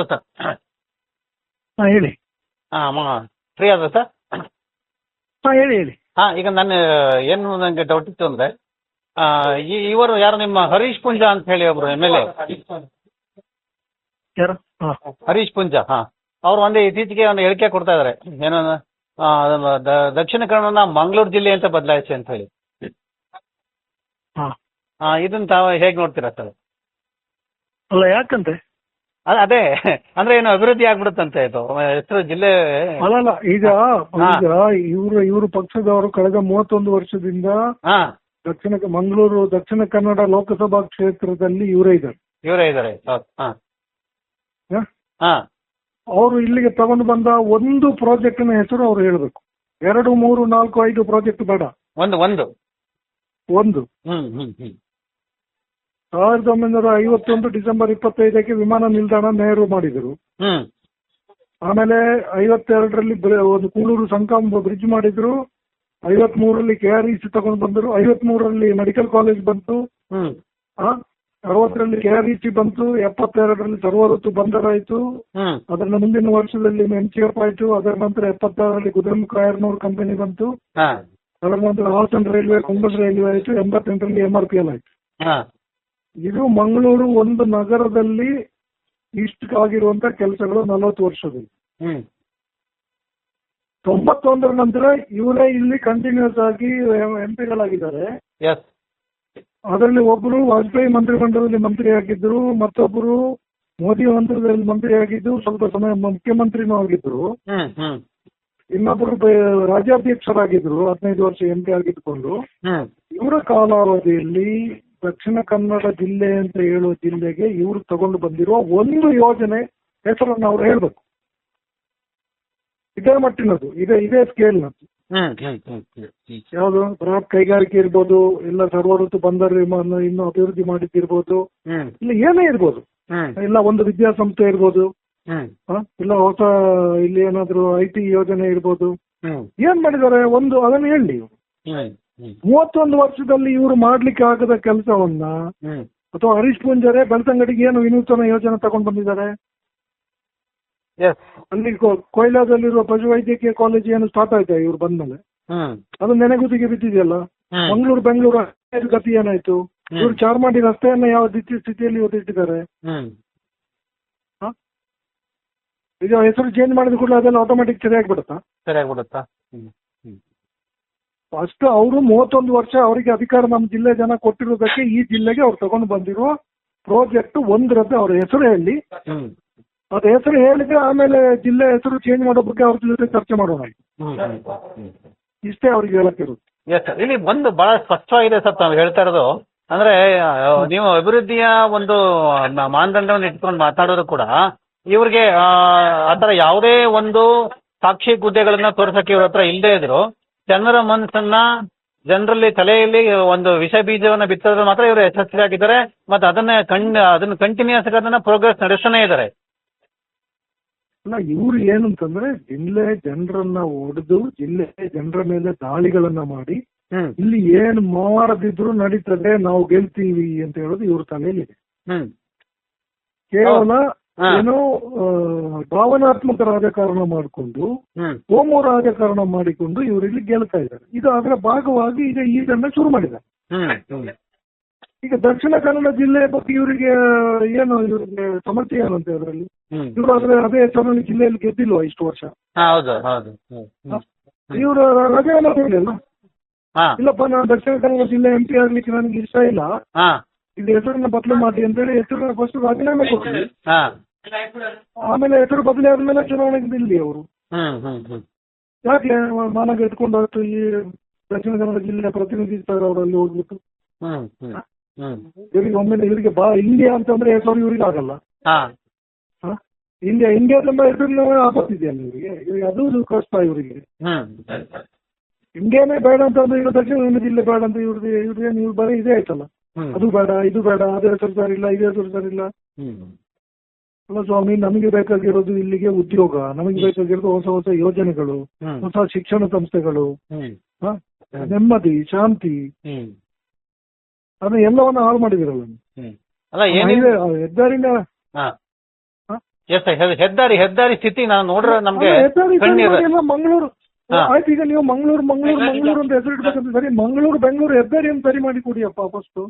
Hello sir. ಹಾಂ ಹೇಳಿ. ಹಾಂ ಫ್ರೀ ಅದ ಸರ್? ಹಾಂ ಹೇಳಿ ಹೇಳಿ. ಹಾಂ ಈಗ ನಾನು ಏನು ನನಗೆ ಡೌಟ್ ಇತ್ತು ಅಂದರೆ ಇವರು ಯಾರು ನಿಮ್ಮ ಹರೀಶ್ ಪುಂಜ ಅಂತ ಹೇಳಿ ಒಬ್ರು ಎಂ ಎಲ್ ಎ. ಯಾರು? ಹಾಂ. ಹರೀಶ್ ಪುಂಜ ಹಾಂ. ಅವರು ಒಂದೇ ಇತ್ತೀಚೆಗೆ ಒಂದು ಹೇಳಿಕೆ ಕೊಡ್ತಾ ಇದ್ದಾರೆ ಏನೋ ದಕ್ಷಿಣ ಕನ್ನಡನ ಮಂಗಳೂರು ಜಿಲ್ಲೆ ಅಂತ ಬದಲಾಯಿಸಿ ಅಂತ ಹೇಳಿ. ಹಾಂ. ಹಾಂ ಇದನ್ನ ತಾವು ಹೇಗೆ ನೋಡ್ತೀರಾ ಸರ್? ಅಲ್ಲ ಯಾಕಂತೆ? ಅದ ಅದೇ. ಅಂದ್ರೆ ಏನು ಅಭಿವೃದ್ಧಿ ಆಗ್ಬಿಡುತ್ತಂತೆ ಇದು. ಹೆಸರು ಜಿಲ್ಲೆ ಅಲ್ಲ ಈಗ ಈಗ ಇವರು ಇವರು ಪಕ್ಷದವರು ಕಳೆದ ಮೂವತ್ತೊಂದು ವರ್ಷದಿಂದ ಹಾ. ದಕ್ಷಿಣ ಮಂಗಳೂರು ದಕ್ಷಿಣ ಕನ್ನಡ ಲೋಕಸಭಾ ಕ್ಷೇತ್ರದಲ್ಲಿ ಇವರೇ ಇದ್ದಾರೆ. ಇವರೇ ಇದ್ದಾರೆ. ಹಾಂ? ಹಾಂ. ಅವರು ಇಲ್ಲಿಗೆ ತಗೊಂಡು ಬಂದ ಒಂದು ಪ್ರಾಜೆಕ್ಟಿನ ಹೆಸರು ಅವ್ರು ಹೇಳಬೇಕು. ಎರಡು ಮೂರು ನಾಲ್ಕು ಐದು ಪ್ರಾಜೆಕ್ಟ್ ಬೇಡ. ಒಂದು ಒಂದು. ಒಂದು. ಹ್ಮ್ ಹ್ಮ್ ಹ್ಮ್. ಸಾವಿರದ ಒಂಬೈನೂರ ಐವತ್ತೊಂದು ಡಿಸೆಂಬರ್ ಇಪ್ಪತ್ತೈದಕ್ಕೆ ವಿಮಾನ ನಿಲ್ದಾಣ ನೆಹರು ಮಾಡಿದರು. ಹ್ಮ್. ಆಮೇಲೆ ಐವತ್ತೆರಡರಲ್ಲಿ ಒಂದು ಕೂಳೂರು ಸಂಕಾಮ ಬ್ರಿಡ್ಜ್ ಮಾಡಿದ್ರು. ಐವತ್ ಮೂರರಲ್ಲಿ ಕೆ ಆರ್ ಇ ಸಿ ತಗೊಂಡು ಬಂದರು. ಐವತ್ ಮೂರರಲ್ಲಿ ಮೆಡಿಕಲ್ ಕಾಲೇಜ್ ಬಂತು. ಹ್ಮ್. ಆ, ಅರವತ್ತರಲ್ಲಿ ಕೆ ಆರ್ ಇ ಸಿ ಬಂತು. ಎಪ್ಪತ್ತೆರಡರಲ್ಲಿ ಸರ್ವಋತು ಬಂದರಾಯಿತು ಹ್ಮ್. ಅದರ ಮುಂದಿನ ವರ್ಷದಲ್ಲಿ ಎಂ ಸಿ ಎಫ್ ಆಯಿತು. ಅದರ ನಂತರ ಎಪ್ಪತ್ತಾರರಲ್ಲಿ ಕುದುರೆಮುಖ ಐರ್ನೂರು ಕಂಪನಿ ಬಂತು. ಹಾ. ಅದರ ನಂತರ ಹಾಸನ್ ರೈಲ್ವೆ ಕುಂಬಸ್ ರೈಲ್ವೆ ಆಯಿತು. ಎಂಬತ್ತೆಂಟರಲ್ಲಿ ಎಂ ಆರ್ ಪಿ ಎಲ್ ಆಯಿತು. ಹಾ. ಇದು ಮಂಗಳೂರು ಒಂದು ನಗರದಲ್ಲಿ ಇಷ್ಟಕ್ಕಾಗಿರುವಂತ ಕೆಲಸಗಳು ನಲವತ್ತು ವರ್ಷದಲ್ಲಿ ತೊಂಬತ್ತೊಂದರ ನಂತರ ಇವರೇ ಇಲ್ಲಿ ಕಂಟಿನ್ಯೂಸ್ ಆಗಿ ಎಂ ಪಿಗಳಾಗಿದ್ದಾರೆ ಅದರಲ್ಲಿ ಒಬ್ಬರು ವಾಜಪೇಯಿ ಮಂತ್ರಿಮಂಡಲದಲ್ಲಿ ಮಂತ್ರಿ ಆಗಿದ್ದರು ಮತ್ತೊಬ್ಬರು ಮೋದಿ ಮಂತ್ರಿದಲ್ಲಿ ಮಂತ್ರಿ ಆಗಿದ್ದು ಸ್ವಲ್ಪ ಸಮಯ ಮುಖ್ಯಮಂತ್ರಿನೂ ಆಗಿದ್ರು. ಇನ್ನೊಬ್ಬರು ರಾಜ್ಯಾಧ್ಯಕ್ಷರಾಗಿದ್ರು ಹದಿನೈದು ವರ್ಷ ಎಂ ಪಿ ಆಗಿದ್ದುಕೊಂಡು ಇವರ ಕಾಲಾವಧಿಯಲ್ಲಿ ದಕ್ಷಿಣ ಕನ್ನಡ ಜಿಲ್ಲೆ ಅಂತ ಹೇಳುವ ಜಿಲ್ಲೆಗೆ ಇವರು ತಗೊಂಡು ಬಂದಿರುವ ಒಂದು ಯೋಜನೆ ಹೆಸರನ್ನು ಅವ್ರು ಹೇಳ್ಬೇಕು. ಇದೇ ಮಟ್ಟಿನದು ಇದೆ ಇದೇ ಸ್ಕೇಲ್ನದ್ದು. ಹ್ಮ್ ಹ್ಮ್ ಯಾವುದು ಬೃಹತ್ ಕೈಗಾರಿಕೆ ಇರ್ಬೋದು ಇಲ್ಲ ಸರ್ವಋತು ಬಂದರು ವಿಮಾನ ಇನ್ನು ಅಭಿವೃದ್ಧಿ ಮಾಡಿದ್ದಿರ್ಬೋದು ಇಲ್ಲ ಏನೇ ಇರ್ಬೋದು. ಇಲ್ಲ ಒಂದು ವಿದ್ಯಾಸಂಸ್ಥೆ ಇರ್ಬೋದು. ಇಲ್ಲ ಹೊಸ ಇಲ್ಲಿ ಏನಾದ್ರು ಐ ಟಿ ಯೋಜನೆ ಇರ್ಬೋದು. ಏನ್ ಮಾಡಿದ್ದಾರೆ? ಒಂದು ಅದನ್ನ ಹೇಳಿ. ಮೂವತ್ತೊಂದು ವರ್ಷದಲ್ಲಿ ಇವರು ಮಾಡ್ಲಿಕ್ಕೆ ಆಗದ ಕೆಲಸವನ್ನ ಅಥವಾ ಹರೀಶ್ ಪೂಂಜಾರೆ ಬೆಳ್ತಂಗಡಿಗೆ ಏನು ವಿನೂತನ ಯೋಜನೆ ತಗೊಂಡ್ ಬಂದಿದ್ದಾರೆ? ಅಲ್ಲಿ ಕೊಯ್ಲಾದಲ್ಲಿರುವ ಪಶುವೈದ್ಯಕೀಯ ಕಾಲೇಜ್ ಏನು ಸ್ಟಾರ್ಟ್ ಆಯ್ತಾ ಇವ್ರು ಬಂದ್ಮೇಲೆ? ಅದು ನೆನೆಗುದಿಗೆ ಬಿದ್ದಿದೆಯಲ್ಲ? ಮಂಗಳೂರು ಬೆಂಗಳೂರು ಗತಿ ಏನಾಯ್ತು? ಇವ್ರು ಚಾರ್ಮಾಡಿ ರಸ್ತೆಯನ್ನ ಯಾವ ರೀತಿ ಸ್ಥಿತಿಯಲ್ಲಿ ಇವತ್ತು ಇಟ್ಟಿದ್ದಾರೆ? ಹ್ಮ್. ಈಗ ಹೆಸರು ಚೇಂಜ್ ಮಾಡಿದ ಕೂಡಲೇ ಅದೆಲ್ಲ ಆಟೋಮೆಟಿಕ್ ಸರಿಯಾಗಿ ಬಿಡುತ್ತಾ? ಸರಿಯಾಗ್ಬಿಡುತ್ತಾ ಹ್ಮ್ ಹ್ಮ್. ಫಸ್ಟ್ ಅವರು ಮೂವತ್ತೊಂದು ವರ್ಷ ಅವರಿಗೆ ಅಧಿಕಾರ ನಮ್ಮ ಜಿಲ್ಲೆ ಜನ ಕೊಟ್ಟಿರೋದಕ್ಕೆ ಈ ಜಿಲ್ಲೆಗೆ ಅವ್ರು ತಗೊಂಡು ಬಂದಿರುವ ಪ್ರಾಜೆಕ್ಟ್ ಒಂದರದ್ದು ಅವ್ರ ಹೆಸರು ಹೇಳಿ. ಅದ ಹೆಸರು ಹೇಳಿದ್ರೆ ಆಮೇಲೆ ಜಿಲ್ಲೆ ಹೆಸರು ಚೇಂಜ್ ಮಾಡೋ ಬಗ್ಗೆ ಅವ್ರ ಜೊತೆ ಚರ್ಚೆ ಮಾಡೋಣ. ಇಷ್ಟೇ ಅವ್ರಿಗೆ ಹೇಳಕ್ಕಿರುತ್ತೆ ಎಸ್ ಇಲ್ಲಿ ಒಂದು ಬಹಳ ಸ್ಪಷ್ಟವಾಗಿದೆ ಸರ್ ತಾವು ಹೇಳ್ತಾ ಇರೋದು. ಅಂದ್ರೆ ನೀವು ಅಭಿವೃದ್ಧಿಯ ಒಂದು ಮಾನದಂಡವನ್ನು ಇಟ್ಕೊಂಡು ಮಾತಾಡೋದು ಕೂಡ ಇವ್ರಿಗೆ ಆ ಥರ ಯಾವುದೇ ಒಂದು ಸಾಕ್ಷಿ ಗುದ್ದೆಗಳನ್ನ ತೋರಿಸಕ್ಕೆ ಇವ್ರ ಹತ್ರ ಇಲ್ಲದೆ ಇದ್ರು. ಜನರ ಮನಸ್ಸನ್ನ ಜನರಲ್ಲಿ ತಲೆಯಲ್ಲಿ ಒಂದು ವಿಷ ಬೀಜವನ್ನು ಬಿತ್ತದ್ರೆ ಮಾತ್ರ ಇವರು ಯಶಸ್ವಿಯಾಗಿದ್ದಾರೆ ಮತ್ತೆ ಅದನ್ನ ಕಣ್ ಅದನ್ನ ಕಂಟಿನ್ಯೂಸ್ ಆಗಿ ಅದನ್ನ ಪ್ರೋಗ್ರೆಸ್ ನಡೆಸ್ತಾನೆ ಇದ್ದಾರೆ. ಅಲ್ಲ ಇವ್ರು ಏನಂತಂದ್ರೆ ಜಿಲ್ಲೆ ಜನರನ್ನ ಹೊಡೆದು ಜಿಲ್ಲೆ ಜನರ ಮೇಲೆ ದಾಳಿಗಳನ್ನ ಮಾಡಿ ಇಲ್ಲಿ ಏನ್ ಮಾಡದಿದ್ರು ನಡೀತದೆ ನಾವು ಗೆಲ್ತೀವಿ ಅಂತ ಹೇಳೋದು ಇವ್ರ ತಲೆಯಲ್ಲಿ ಕೇವಲ. ಏನೋ ಭಾವನಾತ್ಮಕ ರಾಜಕಾರಣ ಮಾಡಿಕೊಂಡು ಓಮು ಹೋಮೋ ರಾಜಕಾರಣ ಮಾಡಿಕೊಂಡು ಇವರಿಲ್ಲಿ ಗೆಲ್ತಾ ಇದ್ದಾರೆ. ಇದು ಅದರ ಭಾಗವಾಗಿ ಈಗ ಇದನ್ನ ಶುರು ಮಾಡಿದ್ದಾರೆ. ಈಗ ದಕ್ಷಿಣ ಕನ್ನಡ ಜಿಲ್ಲೆ ಬಗ್ಗೆ ಇವರಿಗೆ ಏನು ಇವರಿಗೆ ಸಮಸ್ಯೆ ಏನಂತೆ ಅಂತ ಅದರಲ್ಲಿ ಇವರು ಆದ್ರೆ ಅದೇ ಹೆಸರಲ್ಲಿ ಜಿಲ್ಲೆಯಲ್ಲಿ ಗೆದ್ದಿಲ್ವಾ ಇಷ್ಟು ವರ್ಷ? ಇವರು ರಜೆಯನ್ನು ಕೊಡ್ಲಿಲ್ಲ ಇಲ್ಲಪ್ಪ ನಾನು ದಕ್ಷಿಣ ಕನ್ನಡ ಜಿಲ್ಲೆ ಎಂ ಪಿ ಆಗ್ಲಿಕ್ಕೆ ನನಗೆ ಇಷ್ಟ ಇಲ್ಲ. ಇದು ಹೆಸರನ್ನ ಬದಲು ಮಾಡಿ ಅಂತೇಳಿ ಹೆಸರನ್ನ ಫಸ್ಟ್ ರಾಜೀನಾಮೆ ಕೊಟ್ಟಿದ್ದೀನಿ ಆಮೇಲೆ ಹೆಸರು ಬದಲಿ ಆದ್ಮೇಲೆ ಚುನಾವಣೆಗೆ ನಿಲ್ಲಿ ಅವರು. ಯಾಕೆ ಹ್ಮ್ ಎತ್ಕೊಂಡು ಎತ್ಕೊಂಡಷ್ಟು ಈ ದಕ್ಷಿಣ ಕನ್ನಡ ಜಿಲ್ಲೆಯ ಪ್ರತಿನಿಧಿಸ್ತಾರೆ ಅವರಲ್ಲಿ ಹೋಗ್ಬಿಟ್ಟು? ಇವರಿಗೆ ಒಮ್ಮೆ ಇವರಿಗೆ ಬಾ ಇಂಡಿಯಾ ಅಂತಂದ್ರೆ ಹೆಸರು ಇವರಿಗೆ ಆಗಲ್ಲ? ಇಂಡಿಯಾ ಇಂಡಿಯಾ ತುಂಬ ಹೆಸರಿನ ಆಪತ್ತಿದೆಯಲ್ಲ ಇವರಿಗೆ ಇವರಿಗೆ ಅದು ಕಷ್ಟ ಇವರಿಗೆ. ಇಂಡಿಯಾನೇ ಬೇಡ ಅಂತಂದ್ರೆ ಇವರು ದಕ್ಷಿಣ ಕನ್ನಡ ಜಿಲ್ಲೆ ಬೇಡ ಅಂತ ಇವ್ರದ್ದು ಇವ್ರದ್ದು ನೀವು ಬರೀ ಇದೇ ಆಯ್ತಲ್ಲ? ಅದು ಬೇಡ ಇದು ಬೇಡ ಅದು ಹೆಸರು ಸರಿ ಇಲ್ಲ ಇದು ಹೆಸರು ಸರಿ ಇಲ್ಲ ಅಲ್ಲ ಸ್ವಾಮಿ ನಮಗೆ ಬೇಕಾಗಿರೋದು ಇಲ್ಲಿಗೆ ಉದ್ಯೋಗ ನಮಗೆ ಬೇಕಾಗಿರೋದು ಹೊಸ ಹೊಸ ಯೋಜನೆಗಳು ಹೊಸ ಶಿಕ್ಷಣ ಸಂಸ್ಥೆಗಳು ನೆಮ್ಮದಿ ಶಾಂತಿ. ಅದನ್ನ ಎಲ್ಲವನ್ನ ಹಾಳು ಮಾಡಿದಿರಲ್ಲ ಹೆದ್ದಾರಿನ ಹೆದ್ದಾರಿ ಹೆದ್ದಾರಿ ಸ್ಥಿತಿ ನಾನು ನೋಡ್ರೆ ನಮ್ಗೆ ಮಂಗಳೂರು. ಆಯ್ತು ಈಗ ನೀವು ಮಂಗಳೂರು ಮಂಗಳೂರು ಮಂಗಳೂರು ಅಂತ ಹೆಸರು ಇಡ್ಬೇಕಂತ ಸರಿ ಮಂಗಳೂರು ಬೆಂಗಳೂರು ಹೆದ್ದಾರಿ ಅಂತ ಸರಿ ಮಾಡಿ ಕೊಡಿಯಪ್ಪ ಫಸ್ಟ್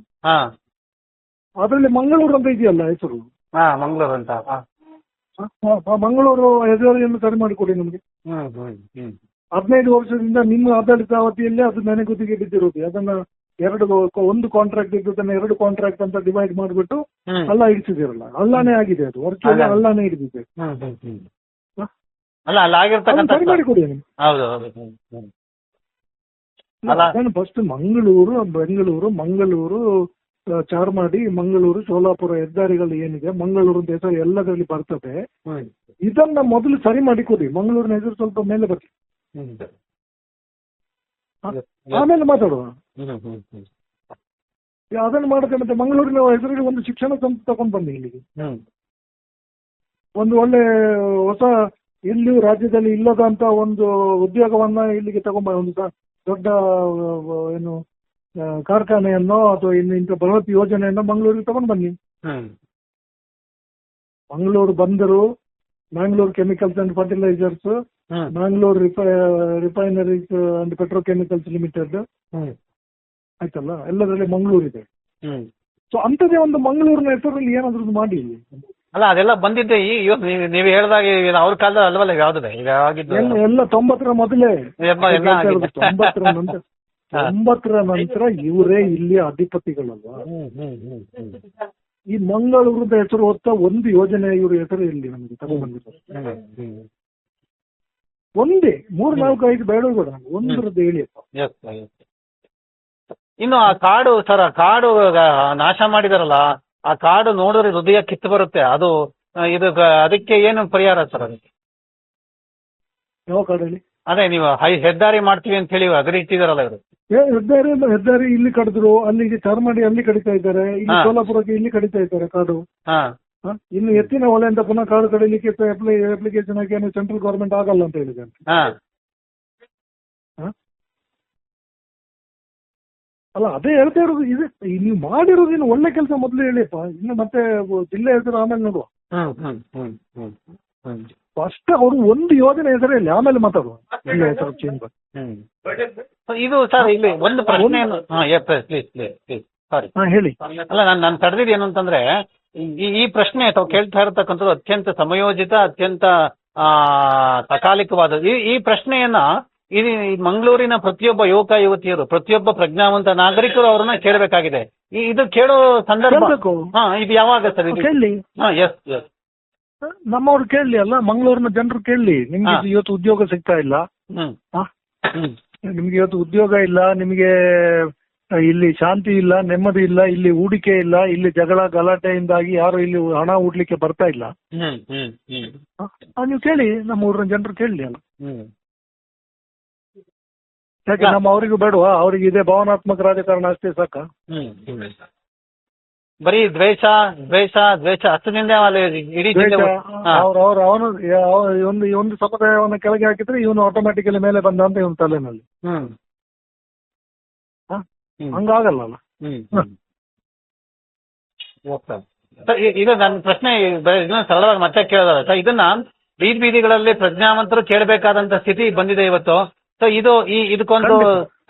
ಅದರಲ್ಲಿ ಮಂಗಳೂರು ಅಂತ ಇದೆಯಲ್ಲ ಹೆಸರು. ಹಾ ಮಂಗಳೂರು ಅಂತ ಹಾ. ಮಂಗಳೂರು ಹೆಸರಿಯನ್ನು ಸರಿ ಮಾಡಿಕೊಡಿ ನಮಗೆ. ಹದಿನೈದು ವರ್ಷದಿಂದ ನಿಮ್ಮ ಆಡಳಿತ ಅವಧಿಯಲ್ಲಿ ಅದು ನೆನೆಗುದಿಗೆ ಬಿದ್ದಿರೋದು. ಅದನ್ನ ಎರಡು ಒಂದು ಕಾಂಟ್ರಾಕ್ಟ್ ಇದ್ದದನ್ನ ಎರಡು ಕಾಂಟ್ರಾಕ್ಟ್ ಅಂತ ಡಿವೈಡ್ ಮಾಡಿಬಿಟ್ಟು ಅಲ್ಲ ಇಡಿಸಿದಿರಲ್ಲ. ಅಲ್ಲಾನೇ ಆಗಿದೆ ಅದು. ವರ್ಕ್ ಅಲ್ಲಾನೇ ಹಿಡಿದಿದೆ ಅಲ್ಲ ಅಲ್ಲಿ ಆಗಿರ್ತಕ್ಕಂಥ ಸರಿ ಮಾಡಿ ಕೊಡಿ ನಿಮ್ಗೆ ಹೌದು. ಫಸ್ಟ್ ಮಂಗಳೂರು ಬೆಂಗಳೂರು ಮಂಗಳೂರು ಚಾರ್ಮಾಡಿ ಮಂಗಳೂರು ಸೋಲಾಪುರ ಹೆದ್ದಾರಿಗಳು ಏನಿದೆ ಮಂಗಳೂರು ಅಂತ ಹೆಸರು ಎಲ್ಲದರಲ್ಲಿ ಬರ್ತದೆ. ಇದನ್ನ ಮೊದಲು ಸರಿ ಮಾಡಿ ಕೊಡಿ. ಮಂಗಳೂರಿನ ಹೆಸರು ಸ್ವಲ್ಪ ಮೇಲೆ ಬರ್ತದೆ ಆಮೇಲೆ ಮಾತಾಡುವ. ಅದನ್ನು ಮಾಡದೆ ಮತ್ತೆ ಮಂಗಳೂರಿನ ಹೆಸರಿಗೆ ಒಂದು ಶಿಕ್ಷಣ ಸಂಸ್ಥೆ ತಗೊಂಡ್ ಬನ್ನಿ ಇಲ್ಲಿಗೆ. ಒಂದು ಒಳ್ಳೆ ಹೊಸ ಇಲ್ಲಿ ರಾಜ್ಯದಲ್ಲಿ ಇಲ್ಲದಂತ ಒಂದು ಉದ್ಯೋಗವನ್ನ ಇಲ್ಲಿಗೆ ತಗೊಂಬ ಒಂದು ದೊಡ್ಡ ಏನು ಕಾರ್ಖಾನೆಯನ್ನೋ ಅಥವಾ ಇನ್ನು ಇಂಥ ಬೃಹತ್ ಯೋಜನೆಯನ್ನೋ ಮಂಗಳೂರಿಗೆ ತಗೊಂಡು ಬನ್ನಿ. ಮಂಗಳೂರು ಬಂದರು Mangalore chemicals and fertilisers Mangalore refineries and petrochemicals limited. ಆಯ್ತಲ್ಲ? ಎಲ್ಲದರಲ್ಲಿ ಮಂಗಳೂರು ಇದೆ ಸೊ ಅಂತದೇ ಒಂದು ಮಂಗಳೂರಿನ ಹೆಸರಲ್ಲಿ ಏನಾದ್ರೂ ಮಾಡಿ. ಅಲ್ಲ ಅದೆಲ್ಲ ಬಂದಿದ್ದೆ ಈ ನೀವು ಹೇಳಿದಾಗ ಅವ್ರ ಕಾಲದಲ್ಲಿ ಅಲ್ವಲ್ಲ ಯಾವ್ದಿದೆ? ಈಗ ಆಗಿದ್ದು ಎಲ್ಲ ತೊಂಬತ್ತರ ಮೊದಲೇ. ತೊಂಬತ್ತರ ನಂತರ. ಹಾ. ತೊಂಬತ್ತರ ನಂತರ ಇವರೇ ಇಲ್ಲಿ ಅಧಿಪತಿಗಳಲ್ವಾ? ಈ ಮಂಗಳೂರದ ಹೆಸರು ಹೊತ್ತ ಒಂದು ಯೋಜನೆ ಇವ್ರ ಹೆಸರು ಇಲ್ಲಿ ನಮಗೆ ತಗೊಂಡ್ಬಂದಿದ್ದಾರೆ ಒಂದೇ ಮೂರ್ ನಾಲ್ಕು ಐದು ಬೇಡ ಕೂಡ ಒಂದ್ರದ್ದು ಹೇಳಿಯಪ್ಪ ಎಸ್ ಇನ್ನು ಆ ಕಾಡು ಸರ್ ಆ ಕಾಡು ನಾಶ ಮಾಡಿದಾರಲ್ಲ ಆ ಕಾಡು ನೋಡಿದ್ರೆ ಹೃದಯ ಕಿತ್ತು ಬರುತ್ತೆ. ಅದು ಇದು ಅದಕ್ಕೆ ಏನು ಪರಿಹಾರ ಸರ್ ಅದಕ್ಕೆ? ಯಾವ ಕಾಡಲ್ಲಿ? ಅದೇ ನೀವು ಹೈ ಹೆದ್ದಾರಿ ಮಾಡ್ತೀವಿ ಅಂತ ಹೇಳಿ ಅದ್ರ ಇಟ್ಟಿದಾರಲ್ಲ ಇವರು. ಏ, ಹೆದ್ದಾರಿ ಹೆದ್ದಾರಿ ಇಲ್ಲಿ ಕಡಿದ್ರು ಅಲ್ಲಿಗೆ ಚಾರ್ಮಾಡಿ ಅಲ್ಲಿ ಕಡಿತಾ ಇದ್ದಾರೆ ಇಲ್ಲಿ ಹಾ. ಸೋಲಾಪುರಕ್ಕೆ ಇಲ್ಲಿ ಕಡಿತಾ ಇದ್ದಾರೆ ಕಾಡು. ಹಾ. ಹ? ಇನ್ನು ಎತ್ತಿನ ಹೊಳೆ ಅಂತ ಪುನಃ ಕಾಡು ಕಡಿಲಿಕ್ಕೆ ಅಪ್ಲೈ ಅಪ್ಲಿಕೇಶನ್ ಹಾಕಿ ಏನು ಸೆಂಟ್ರಲ್ ಗೌರ್ಮೆಂಟ್ ಆಗಲ್ಲ ಅಂತ ಹೇಳಿದ್ದಾರೆ ಹಾ. ಅಲ್ಲ ಅದೇ ಹೇಳ್ತಾ ಇರೋದು ಇದೆ ಈ ನೀವು ಮಾಡಿರೋದು ಇನ್ನು ಒಳ್ಳೆ ಕೆಲಸ ಮೊದಲು ಹೇಳಿಪ್ಪ ಇನ್ನು ಮತ್ತೆ ಜಿಲ್ಲೆ ಹೆಸರು ಆಮೇಲೆ ನೋಡುವ. ಹ್ಮ್ ಹ್ಮ್ ಹ್ಮ್ ಹ್ಮ್ ಹ್ಮ್. ಫಸ್ಟ್ ಅವರು ಒಂದು ಯೋಜನೆ ಹೆಸರು ಹೇಳಿ ಆಮೇಲೆ ಮಾತಾಡುವ. ಚೇಂಜ್ ಹ್ಮ್. ಇದು ಸರ್ ಇಲ್ಲಿ ಒಂದು ಪ್ರಶ್ನೆ ಹಾ ಪ್ಲೀಸ್ ಪ್ಲೀಸ್ ಪ್ಲೀಸ್ ಸಾರಿ ಹಾ ಹೇಳಿ. ಅಲ್ಲ ನಾನು ನಾನು ತಡೆದಿದ್ದು ಏನು ಅಂತಂದ್ರೆ ಈ ಈ ಪ್ರಶ್ನೆ ತಾವು ಕೇಳ್ತಾ ಇರತಕ್ಕಂಥದ್ದು ಅತ್ಯಂತ ಸಮಯೋಜಿತ ಅತ್ಯಂತ ಆ ಸಕಾಲಿಕವಾದ ಈ ಈ ಪ್ರಶ್ನೆಯನ್ನ ಈ ಮಂಗಳೂರಿನ ಪ್ರತಿಯೊಬ್ಬ ಯುವಕ ಯುವತಿಯರು ಪ್ರತಿಯೊಬ್ಬ ಪ್ರಜ್ಞಾವಂತ ನಾಗರಿಕರು ಅವರನ್ನ ಕೇಳಬೇಕಾಗಿದೆ. ಈ ಇದು ಕೇಳೋ ಸಂದರ್ಭ. ಹಾ ಇದು ಯಾವಾಗ ಸರ್ ಇದು? ಕೇಳಿ. ಹಾ ಎಸ್ ಎಸ್ ನಮ್ಮವ್ರು ಕೇಳಲಿ ಅಲ್ಲ ಮಂಗಳೂರಿನ ಜನರು ಕೇಳಲಿ. ನಿಮ್ಗೆ ಹಾ. ಇವತ್ತು ಉದ್ಯೋಗ ಸಿಗ್ತಾ ಇಲ್ಲ. ಹ್ಮ್. ಹಾ? ಹ್ಮ್. ನಿಮ್ಗೆ ಇವತ್ತು ಉದ್ಯೋಗ ಇಲ್ಲ ನಿಮಗೆ ಇಲ್ಲಿ ಶಾಂತಿ ಇಲ್ಲ ನೆಮ್ಮದಿ ಇಲ್ಲ ಇಲ್ಲಿ ಹೂಡಿಕೆ ಇಲ್ಲ ಇಲ್ಲಿ ಜಗಳ ಗಲಾಟೆಯಿಂದಾಗಿ ಯಾರು ಇಲ್ಲಿ ಹಣ ಹೂಡ್ಲಿಕ್ಕೆ ಬರ್ತಾ ಇಲ್ಲ. ಹ್ಮ್ ಹ್ಮ್ ಹ್ಮ್. ಹ? ಆ, ನೀವು ಕೇಳಿ ನಮ್ಮ ಊರಿನ ಜನರು ಕೇಳಲಿ ಅಲ್ಲ. ಹ್ಮ್. ಯಾಕೆ ಹಾ. ನಮ್ಮ ಅವರಿಗೂ ಬೇಡವಾ? ಅವ್ರಿಗೆ ಇದೇ ಭಾವನಾತ್ಮಕ ರಾಜಕಾರಣ ಅಷ್ಟೇ ಸಾಕ? ಹ್ಮ್ ಹ್ಮ್ ಬರೀ ದ್ವೇಷ ದ್ವೇಷ ದ್ವೇಷ. ಹತ್ತದಿಂದ ಇಡೀ ಜಿಲ್ಲೆ. ಅವ್ರ ಅವ್ರ ಅವನು ಒಂದು ಈ ಒಂದು ಸಮುದಾಯವನ್ನ ಕೆಳಗೆ ಹಾಕಿದ್ರೆ ಇವನು ಆಟೋಮ್ಯಾಟಿಕಲಿ ಮೇಲೆ ಬಂದ ಅಂತ ಇವನು ತಲೆನಲ್ಲಿ. ಹ್ಮ್. ಹಂಗಾಗಲ್ಲ ಅಲ್ಲ ಸರ್ ಇದು ನನ್ನ ಪ್ರಶ್ನೆ ಇದನ್ನ ಸರಳವಾಗಿ ಮತ್ತೆ ಕೇಳೋದಲ್ಲ ಸರ್ ಇದನ್ನ ಬೀದಿ ಬೀದಿಗಳಲ್ಲಿ ಪ್ರಜ್ಞಾವಂತರು ಕೇಳಬೇಕಾದಂತ ಸ್ಥಿತಿ ಬಂದಿದೆ ಇವತ್ತು. ಸೊ ಇದು ಈ ಇದಕ್ಕೊಂದು.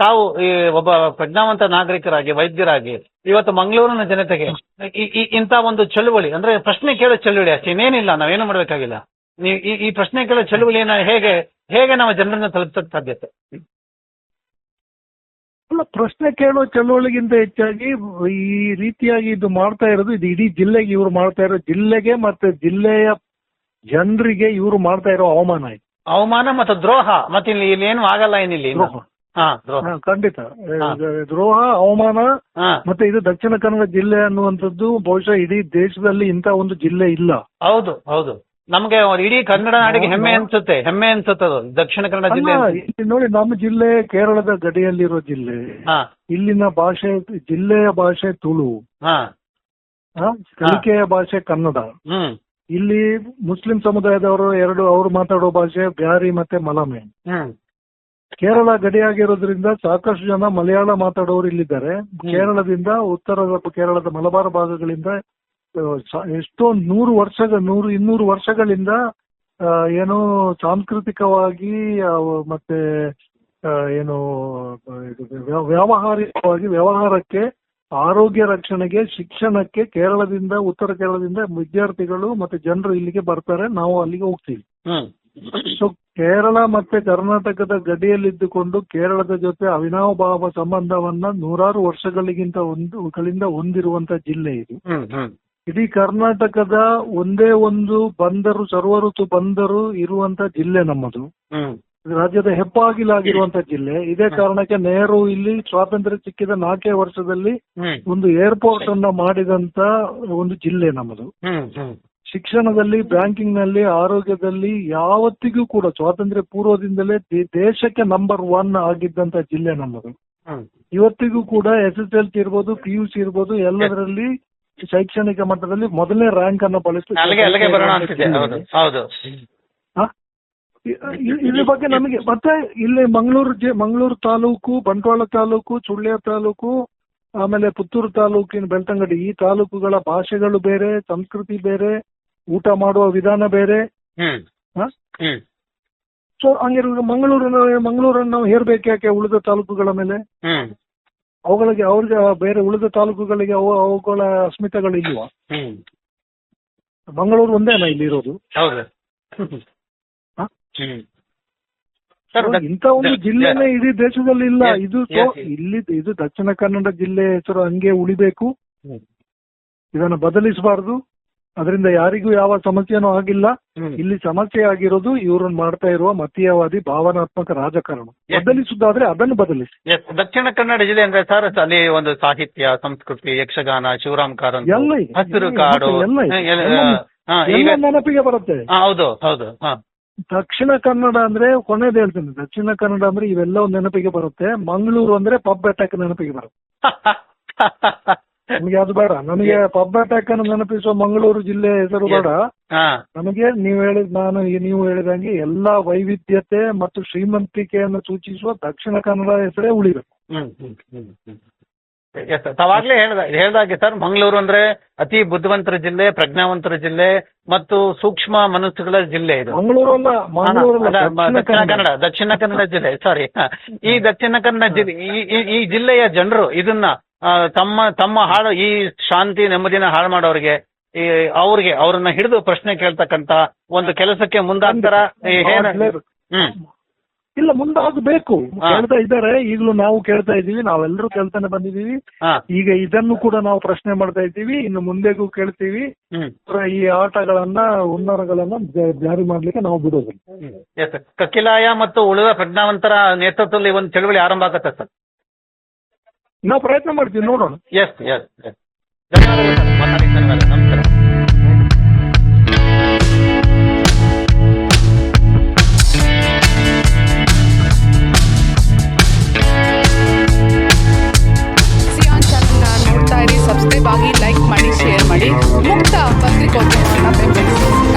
ತಾವು ಈ ಒಬ್ಬ ಪ್ರಜ್ಞಾವಂತ ನಾಗರಿಕರಾಗಿ ವೈದ್ಯರಾಗಿ ಇವತ್ತು ಮಂಗಳೂರಿನ ಜನತೆಗೆ ಈ- ಈ ಇಂಥ ಒಂದು ಚಳುವಳಿ ಅಂದ್ರೆ ಪ್ರಶ್ನೆ ಕೇಳೋ ಚಳುವಳಿ ಅಷ್ಟೇ ಇನ್ನೇನಿಲ್ಲ ನಾವೇನು ಮಾಡಬೇಕಾಗಿಲ್ಲ ನೀವು ಈ ಈ ಪ್ರಶ್ನೆ ಕೇಳೋ ಚಳುವಳಿಯನ್ನ ಹೇಗೆ ಹೇಗೆ ನಾವು ಜನರನ್ನ ತಲುಪಿಸೋಕೆ ಸಾಧ್ಯತೆ ಅಲ್ಲ ಪ್ರಶ್ನೆ ಕೇಳೋ ಚಳುವಳಿಗಿಂತ ಹೆಚ್ಚಾಗಿ ಈ ರೀತಿಯಾಗಿ ಇದು ಮಾಡ್ತಾ ಇರೋದು ಇದು ಇಡೀ ಜಿಲ್ಲೆಗೆ ಇವ್ರು ಮಾಡ್ತಾ ಇರೋ ಜಿಲ್ಲೆಗೆ ಮತ್ತೆ ಜಿಲ್ಲೆಯ ಜನರಿಗೆ ಇವ್ರು ಮಾಡ್ತಾ ಇರೋ ಅವಮಾನ ಇದು ಅವಮಾನ ಮತ್ತು ದ್ರೋಹ ಮತ್ತೆ ಇಲ್ಲಿ ಇಲ್ಲಿ ಏನು ಆಗಲ್ಲ ಏನಿಲ್ಲ ಇನ್ನು. ದ್ರೋಹ. ಹಾ ಖಂಡಿತ. ದ್ರೋಹ ಅವಮಾನ ಮತ್ತೆ ಇದು ದಕ್ಷಿಣ ಕನ್ನಡ ಜಿಲ್ಲೆ ಅನ್ನುವಂಥದ್ದು ಬಹುಶಃ ಇಡೀ ದೇಶದಲ್ಲಿ ಇಂತ ಒಂದು ಜಿಲ್ಲೆ ಇಲ್ಲ. ಹೌದು ಹೌದು. ನಮ್ಗೆ ಒಂದು ಇಡೀ ಕನ್ನಡ ನಾಡಿಗೆ ಹೆಮ್ಮೆ ಅನ್ಸುತ್ತೆ ಹೆಮ್ಮೆ ಅನ್ಸುತ್ತೆ ಅದು ದಕ್ಷಿಣ ಕನ್ನಡ ಜಿಲ್ಲೆ ಅಲ್ಲ, ಇಲ್ಲಿ ನೋಡಿ ನಮ್ಮ ಜಿಲ್ಲೆ ಕೇರಳದ ಗಡಿಯಲ್ಲಿರೋ ಜಿಲ್ಲೆ. ಹಾ. ಇಲ್ಲಿನ ಭಾಷೆ ಜಿಲ್ಲೆಯ ಭಾಷೆ ತುಳು. ಹಾ. ಹಾ, ಕಲಿಕೆಯ ಭಾಷೆ ಕನ್ನಡ. ಹ್ಮ್. ಇಲ್ಲಿ ಮುಸ್ಲಿಂ ಸಮುದಾಯದವರು ಎರಡು ಅವರು ಮಾತಾಡೋ ಭಾಷೆ ಬ್ಯಾರಿ ಮತ್ತೆ ಮಲಮೆ. ಹ್ಮ್. ಕೇರಳ ಗಡಿಯಾಗಿರೋದ್ರಿಂದ ಸಾಕಷ್ಟು ಜನ ಮಲಯಾಳ ಮಾತಾಡೋರು ಇಲ್ಲಿದ್ದಾರೆ. ಕೇರಳದಿಂದ ಉತ್ತರದ ಕೇರಳದ ಮಲಬಾರ್ ಭಾಗಗಳಿಂದ ಎಷ್ಟೋ ನೂರು ವರ್ಷದ ನೂರು ಇನ್ನೂರು ವರ್ಷಗಳಿಂದ ಏನು ಸಾಂಸ್ಕೃತಿಕವಾಗಿ ಮತ್ತೆ ಏನು ವ್ಯಾವಹಾರಿಕವಾಗಿ ವ್ಯವಹಾರಕ್ಕೆ ಆರೋಗ್ಯ ರಕ್ಷಣೆಗೆ ಶಿಕ್ಷಣಕ್ಕೆ ಕೇರಳದಿಂದ ಉತ್ತರ ಕೇರಳದಿಂದ ವಿದ್ಯಾರ್ಥಿಗಳು ಮತ್ತೆ ಜನರು ಇಲ್ಲಿಗೆ ಬರ್ತಾರೆ. ನಾವು ಅಲ್ಲಿಗೆ ಹೋಗ್ತೀವಿ. ಸೊ ಕೇರಳ ಮತ್ತೆ ಕರ್ನಾಟಕದ ಗಡಿಯಲ್ಲಿದ್ದುಕೊಂಡು ಕೇರಳದ ಜೊತೆ ಅವಿನಾಭಾವ ಸಂಬಂಧವನ್ನ ನೂರಾರು ವರ್ಷಗಳಿಗಿಂತ ಒಂದು ಗಳಿಂದ ಹೊಂದಿರುವಂತ ಜಿಲ್ಲೆ ಇದು. ಇಡೀ ಕರ್ನಾಟಕದ ಒಂದೇ ಒಂದು ಬಂದರು ಸರ್ವಋತು ಬಂದರು ಇರುವಂತ ಜಿಲ್ಲೆ ನಮ್ಮದು. ರಾಜ್ಯದ ಹೆಬ್ಬಾಗಿಲಾಗಿರುವಂತ ಜಿಲ್ಲೆ. ಇದೇ ಕಾರಣಕ್ಕೆ ನೆಹರು ಇಲ್ಲಿ ಸ್ವಾತಂತ್ರ್ಯ ಸಿಕ್ಕಿದ ನಾಲ್ಕೇ ವರ್ಷದಲ್ಲಿ ಒಂದು ಏರ್ಪೋರ್ಟ್ ಅನ್ನ ಮಾಡಿದಂತ ಒಂದು ಜಿಲ್ಲೆ ನಮ್ಮದು. ಶಿಕ್ಷಣದಲ್ಲಿ ಬ್ಯಾಂಕಿಂಗ್ನಲ್ಲಿ ಆರೋಗ್ಯದಲ್ಲಿ ಯಾವತ್ತಿಗೂ ಕೂಡ ಸ್ವಾತಂತ್ರ್ಯ ಪೂರ್ವದಿಂದಲೇ ದೇಶಕ್ಕೆ ನಂಬರ್ ಒನ್ ಆಗಿದ್ದಂತ ಜಿಲ್ಲೆ ನಮ್ಮದು. ಇವತ್ತಿಗೂ ಕೂಡ ಎಸ್ ಎಸ್ ಎಲ್ ಸಿ ಇರ್ಬೋದು ಪಿ ಯು ಸಿ ಇರ್ಬೋದು ಎಲ್ಲದರಲ್ಲಿ ಶೈಕ್ಷಣಿಕ ಮಟ್ಟದಲ್ಲಿ ಮೊದಲನೇ ರ್ಯಾಂಕ್ ಅನ್ನು ಬಳಸಿ ಇದ್ರ ಬಗ್ಗೆ ನಮಗೆ ಮತ್ತೆ ಇಲ್ಲಿ ಮಂಗಳೂರು ಜಿ ಮಂಗಳೂರು ತಾಲೂಕು ಬಂಟ್ವಾಳ ತಾಲೂಕು ಸುಳ್ಯ ತಾಲೂಕು ಆಮೇಲೆ ಪುತ್ತೂರು ತಾಲೂಕಿನ ಬೆಳ್ತಂಗಡಿ ಈ ತಾಲೂಕುಗಳ ಭಾಷೆಗಳು ಬೇರೆ ಸಂಸ್ಕೃತಿ ಬೇರೆ ಊಟ ಮಾಡುವ ವಿಧಾನ ಬೇರೆ. ಹ್ಮ್. ಹ? ಹ್ಮ್. ಸೊ ಹಂಗಿರೋ ಮಂಗಳೂರನ್ನ ಮಂಗಳೂರನ್ನು ನಾವು ಹೇರ್ಬೇಕು ಯಾಕೆ? ಉಳಿದ ತಾಲೂಕುಗಳ ಮೇಲೆ. ಹ್ಮ್. ಅವುಗಳಿಗೆ ಅವ್ರಿಗೆ ಬೇರೆ ಉಳಿದ ತಾಲೂಕುಗಳಿಗೆ ಅವು ಅವುಗಳ ಅಸ್ಮಿತಗಳು ಇಲ್ವಾ? ಮಂಗಳೂರು ಒಂದೇನಾ ಇಲ್ಲಿ ಇರೋದು. ಇಂಥ ಒಂದು ಜಿಲ್ಲೆನೇ ಇಡೀ ದೇಶದಲ್ಲಿ ಇಲ್ಲ. ಇದು. ಇಲ್ಲಿ ಇದು ದಕ್ಷಿಣ ಕನ್ನಡ ಜಿಲ್ಲೆ ಹೆಸರು ಹಂಗೆ ಉಳಿಬೇಕು. ಇದನ್ನ ಬದಲಿಸಬಾರದು. ಅದರಿಂದ ಯಾರಿಗೂ ಯಾವ ಸಮಸ್ಯೆನೂ ಆಗಿಲ್ಲ. ಇಲ್ಲಿ ಸಮಸ್ಯೆ ಆಗಿರೋದು ಇವರು ಮಾಡ್ತಾ ಇರುವ ಮತೀಯವಾದಿ ಭಾವನಾತ್ಮಕ ರಾಜಕಾರಣ. ಬದಲಿಸುದಾದ್ರೆ ಬದಲಿಸುವುದಾದ್ರೆ ಅದನ್ನು ಬದಲಿಸಿ. ದಕ್ಷಿಣ ಕನ್ನಡ ಜಿಲ್ಲೆ ಅಂದ್ರೆ ಸರ್ ಅಲ್ಲಿ ಒಂದು ಸಾಹಿತ್ಯ ಸಂಸ್ಕೃತಿ ಯಕ್ಷಗಾನ ಶಿವರಾಮ್ ಕಾರಂತ. ಎಲ್ಲ ಹಸಿರು ಕಾಡು. ಎಲ್ಲ ನೆನಪಿಗೆ ಬರುತ್ತೆ. ಹೌದು ಹೌದು ಹಾ. ದಕ್ಷಿಣ ಕನ್ನಡ ಅಂದ್ರೆ ಕೊನೆದು ಹೇಳ್ತೀನಿ. ದಕ್ಷಿಣ ಕನ್ನಡ ಅಂದ್ರೆ ಇವೆಲ್ಲವೂ ನೆನಪಿಗೆ ಬರುತ್ತೆ. ಮಂಗಳೂರು ಅಂದ್ರೆ ಪಬ್ ಅಟ್ಯಾಕ್ ನೆನಪಿಗೆ ಬರುತ್ತೆ. ನಮಗೆ ಅದು ಬೇಡ. ನಮಗೆ ಪಬ್ ಅಟ್ಯಾಕ್ ಅನ್ನು ನೆನಪಿಸುವ ಮಂಗಳೂರು ಜಿಲ್ಲೆ ಹೆಸರು ಬೇಡ. ಹಾ. ನಮಗೆ ನೀವು ಹೇಳಿದ ನಾನು ನೀವು ಹೇಳಿದಂಗೆ ಎಲ್ಲಾ ವೈವಿಧ್ಯತೆ ಮತ್ತು ಶ್ರೀಮಂತಿಕೆಯನ್ನು ಸೂಚಿಸುವ ದಕ್ಷಿಣ ಕನ್ನಡ ಹೆಸರೇ ಉಳಿಬೇಕು. ತಾವಾಗ್ಲೇ ಹೇಳ್ದ ಹೇಳ್ದಾಗೆ ಸರ್ ಮಂಗಳೂರು ಅಂದ್ರೆ ಅತಿ ಬುದ್ಧಿವಂತರ ಜಿಲ್ಲೆ ಪ್ರಜ್ಞಾವಂತರ ಜಿಲ್ಲೆ ಮತ್ತು ಸೂಕ್ಷ್ಮ ಮನಸ್ಸುಗಳ ಜಿಲ್ಲೆ ಇದು. ದಕ್ಷಿಣ ಕನ್ನಡ. ದಕ್ಷಿಣ ಕನ್ನಡ ಜಿಲ್ಲೆ ಸಾರಿ ಈ ದಕ್ಷಿಣ ಕನ್ನಡ ಜಿಲ್ಲೆ ಈ- ಜಿಲ್ಲೆಯ ಜನರು ಇದನ್ನ ತಮ್ಮ ತಮ್ಮ ಹಾಳು ಈ ಶಾಂತಿ ನೆಮ್ಮದಿನ ಹಾಳು ಮಾಡೋರಿಗೆ ಈ ಅವ್ರಿಗೆ ಅವ್ರನ್ನ ಹಿಡಿದು ಪ್ರಶ್ನೆ ಕೇಳ್ತಕ್ಕಂತ ಒಂದು ಕೆಲಸಕ್ಕೆ ಮುಂದಾಗ್ತಾರ ಹ್ಮ್. ಇಲ್ಲ ಮುಂದಾಗಬೇಕು. ಕೇಳ್ತಾ ಇದ್ದಾರೆ. ಈಗಲೂ ನಾವು ಕೇಳ್ತಾ ಇದೀವಿ ನಾವೆಲ್ಲರೂ ಕೇಳ್ತಾನೆ ಬಂದಿದೀವಿ ಈಗ ಇದನ್ನು ಕೂಡ ನಾವು ಪ್ರಶ್ನೆ ಮಾಡ್ತಾ ಇದ್ದೀವಿ. ಇನ್ನು ಮುಂದೆಗೂ ಕೇಳ್ತೀವಿ. ಈ ಆಟಗಳನ್ನ ಉನ್ನರಗಳನ್ನ ಜಾರಿ ಮಾಡ್ಲಿಕ್ಕೆ ನಾವು ಬಿಡೋದಿಲ್ಲ. ಎಸ್ ಕಕ್ಕಿಲಾಯ ಮತ್ತು ಉಳಿದ ಪ್ರಜ್ಞಾವಂತರ ನೇತೃತ್ವದಲ್ಲಿ ಒಂದು ಚಳವಳಿ ಆರಂಭ ಆಗತ್ತೆ ಸರ್ ನಾವು ಪ್ರಯತ್ನ ಮಾಡ್ತೀವಿ ನೋಡೋಣ. ಎಸ್ ಎಸ್ ಸಬ್ಸ್ಕ್ರೈಬ್ ಆಗಿ ಲೈಕ್ ಮಾಡಿ ಶೇರ್ ಮಾಡಿ. ಮುಕ್ತ ಪತ್ರಿಕೋದ್ಯಮವನ್ನು ಬೆಂಬಲಿಸಿ